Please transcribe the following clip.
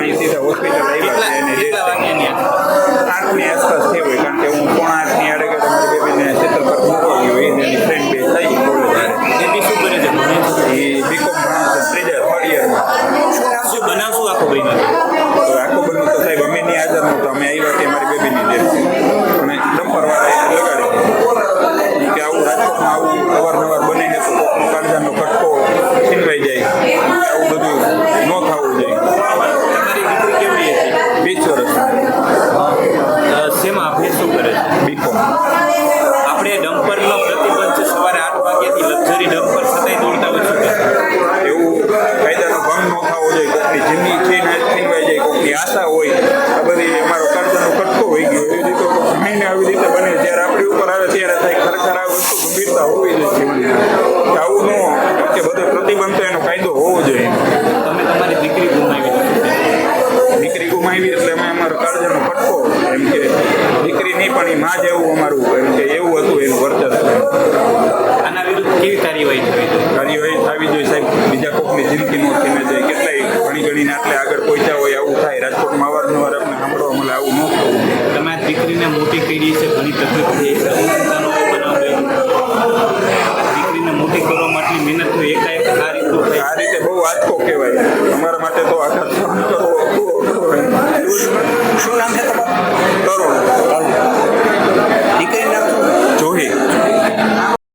વાગે સીધા હોસ્પિટલ આવ્યા અને જે આઠની આસપાસ થઈ હોય કારણ કે હું પોણા આઠની આડે તમારી બેબીને શીતલ પર મોકલી હોય એની ફ્રેન્ડ બે થઈ કોલેજ બેબી શું કરે છે? એ બીકોમ ભણે ત્રીજા થર્ડ ઇયરમાં શું બનાવશું આખો બહેનો તો આખો બહેનો તો સાહેબ અમે નહીં હાજર નહોતો અમે આવ્યા તે મારી બેબીની ડેટ અમે ડમ્પરવાળા લગાડી કે આવું રાજકોટમાં આવું આપણે ડમ્પરનો પ્રતિબંધ છે સવારે આઠ વાગ્યાથી લક્ઝરી ડમ્પર છતાંય દોડતા હોય છે. એવું કાયદાનો ભંગ ન થવો જોઈએ. કોઈની જિંદગી છીન છીનવાઈ જાય કોઈની આશા હોય આ બધી અમારો કાળજાનો કટકો હોઈ ગયો. એવી રીતે ઘણીને આવી રીતે બને. જ્યારે આપણી ઉપર આવે ત્યારે થાય ખરેખર આ વસ્તુ ગંભીરતા હોવી જોઈએ. જીવનમાં કે આવું ન કે બધો પ્રતિબંધ તો એનો કાયદો હોવો જોઈએ. તમે તમારી દીકરી ગુમાવી દીકરી ગુમાવી એટલે અમે અમારો કાળજાનો કટકો. એમ કે દીકરી નહીં પણ એ માં જેવું અમારું એમ કે એવું હતું એનું વર્ચસ્વ આના વિરુદ્ધ કેવી કાર્યવાહી થવી જોઈએ કાર્યવાહી થવી જોઈએ સાહેબ બીજા કોકની જિંદગી નો થઈને જાય કેટલાય ઘણી ઘણીને આટલે આગળ પહોંચ્યા હોય આવું થાય. રાજકોટમાં અવારનવાર આપણે સાંભળવા મળે આવું ન થવું તમે દીકરીને મોટી કરી છે ઘણી તકલીફ થઈ છે. દીકરીને મોટી કરવા માટે મહેનત એકાએક આ રીતે આ રીતે બહુ આંચકો કહેવાય. અમારા માટે તો આઘાત